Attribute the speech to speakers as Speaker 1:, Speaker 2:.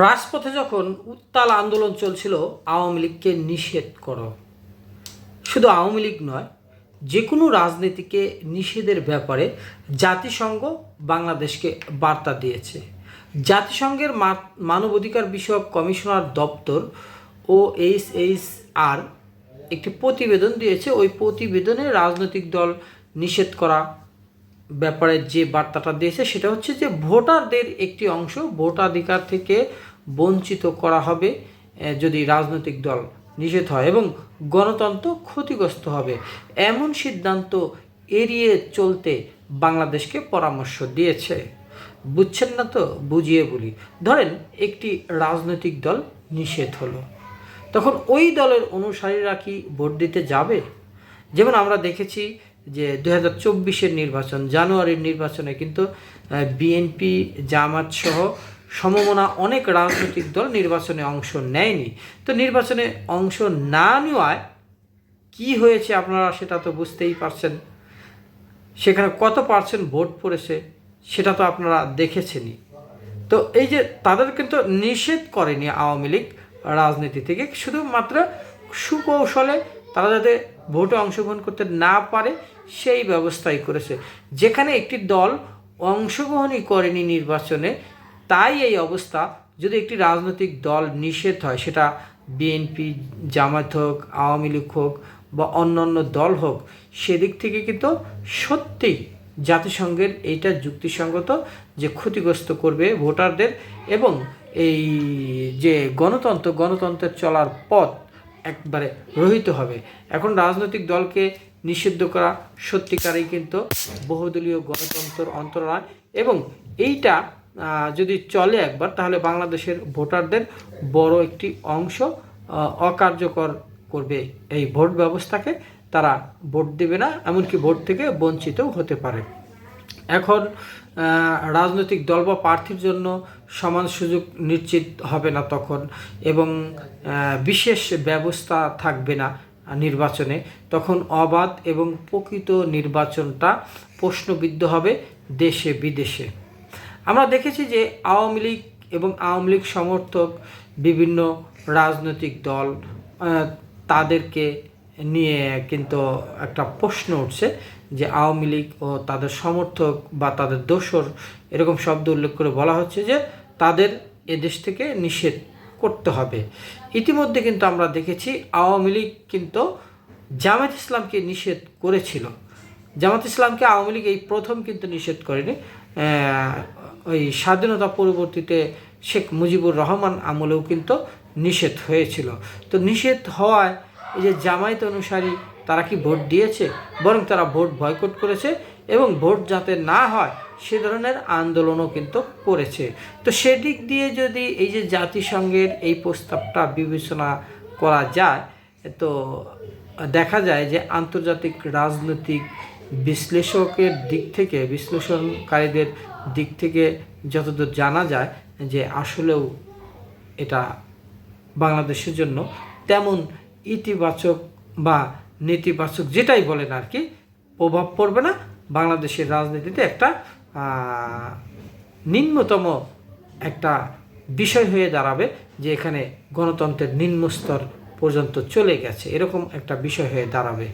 Speaker 1: রাজপথে যখন উত্তাল আন্দোলন চলছিল, আওয়ামী লীগকে নিষেধ করো। শুধু আওয়ামী লীগ নয় যে কোনো রাজনীতিকে নিষেধের ব্যাপারে জাতিসংঘ বাংলাদেশকে বার্তা দিয়েছে। জাতিসংঘের মানবাধিকার বিষয়ক কমিশনার দপ্তর ও এইচ এইচ আর একটি প্রতিবেদন দিয়েছে। ওই প্রতিবেদনে রাজনৈতিক দল নিষেধ করা ব্যাপারে যে বার্তাটা দিয়েছে, সেটা হচ্ছে যে ভোটারদের একটি অংশ ভোটাধিকার থেকে বঞ্চিত করা হবে যদি রাজনৈতিক দল নিষেধ হয় এবং গণতন্ত্র ক্ষতিগ্রস্ত হবে। এমন সিদ্ধান্ত এড়িয়ে চলতে বাংলাদেশকে পরামর্শ দিয়েছে। বুঝছেন না তো? বুঝিয়ে বলি। ধরেন, একটি রাজনৈতিক দল নিষেধ হলো। তখন ওই দলের অনুসারীরা কি ভোট দিতে যাবে? যেমন আমরা দেখেছি যে দু হাজার চব্বিশের নির্বাচন, জানুয়ারির নির্বাচনে কিন্তু বিএনপি জামাত সহ সমমনা অনেক রাজনৈতিক দল নির্বাচনে অংশ নেয়নি। তো নির্বাচনে অংশ না নেওয়ায় কি হয়েছে আপনারা সেটা তো বুঝতেই পারছেন। সেখানে কত পার্সেন্ট ভোট পড়েছে সেটা তো আপনারা দেখেছেনই। তো এই যে তাদের কিন্তু নিষেধ করেনি আওয়ামী লীগ রাজনীতি থেকে, শুধুমাত্র সুকৌশলে তারা যাতে ভোটে অংশগ্রহণ করতে না পারে সেই ব্যবস্থাই করেছে। যেখানে একটি দল অংশগ্রহণই করেনি নির্বাচনে, তাই এই অবস্থা। যদি একটি রাজনৈতিক দল নিষেধ হয়, সেটা বিএনপি জামাত হোক, আওয়ামী লীগ হোক বা অন্যান্য দল হোক, সেদিক থেকে কিন্তু সত্যিই জাতিসংঘের এইটা যুক্তিসঙ্গত যে ক্ষতিগ্রস্ত করবে ভোটারদের এবং এই যে গণতন্ত্র, গণতন্ত্রের চলার পথ একবারে রহিত হবে। এখন রাজনৈতিক দলকে নিষিদ্ধ করা সত্যিকারেই কিন্তু বহুদলীয় গণতন্ত্রের অন্তরায়। এবং এইটা যদি চলে একবার, তাহলে বাংলাদেশের ভোটারদের বড় একটি অংশ অকার্যকর করবে। এই ভোট ব্যবস্থাকে তারা ভোট দেবে না, এমনকি ভোট থেকে বঞ্চিতও হতে পারে। এখন রাজনৈতিক দল বা প্রার্থীর জন্য সমান সুযোগ নিশ্চিত হবে না তখন, এবং বিশেষ ব্যবস্থা থাকবে না। নির্বাচনে, তখন অবাধ এবং প্রকৃত নির্বাচনটা প্রশ্নবিদ্ধ হবে দেশে বিদেশে। আমরা দেখেছি যে আওয়ামী লীগ এবং আওয়ামী লীগ সমর্থক বিভিন্ন রাজনৈতিক দল তাদেরকে নিয়ে কিন্তু একটা প্রশ্ন উঠছে যে আওয়ামী লীগ ও তাদের সমর্থক বা তাদের দোসর এরকম শব্দ উল্লেখ করে বলা হচ্ছে যে তাদের এদেশ থেকে নিষেধ করতে হবে। ইতিমধ্যে কিন্তু আমরা দেখেছি আওয়ামী লীগ কিন্তু জামাত ইসলামকে নিষেধ করেছিল। জামাত ইসলামকে আওয়ামী লীগ এই প্রথম কিন্তু নিষেধ করেনি। ওই স্বাধীনতা পরবর্তীতে শেখ মুজিবুর রহমান আমলেও কিন্তু নিষেধ হয়েছিল। তো নিষেধ হওয়ায় এই যে জামায়াত অনুসারী তারা কি ভোট দিয়েছে? বরং তারা ভোট বয়কট করেছে এবং ভোট যাতে না হয়, সে ধরনের আন্দোলনও কিন্তু করেছে। তো সেদিক দিয়ে যদি এই যে জাতিসংঘের এই প্রস্তাবটা বিবেচনা করা যায়, তো দেখা যায় যে আন্তর্জাতিক রাজনৈতিক বিশ্লেষকের দিক থেকে, বিশ্লেষণকারীদের দিক থেকে যতদূর জানা যায় যে আসলেও এটা বাংলাদেশের জন্য তেমন ইতিবাচক বা নেতিবাচক যেটাই বলেন আর কি, প্রভাব পড়বে না। বাংলাদেশের রাজনীতিতে একটা নিম্নতম একটা বিষয় হয়ে দাঁড়াবে যে এখানে গণতন্ত্রের নিম্নস্তর পর্যন্ত চলে গেছে। এরকম একটা বিষয় হয়ে দাঁড়াবে।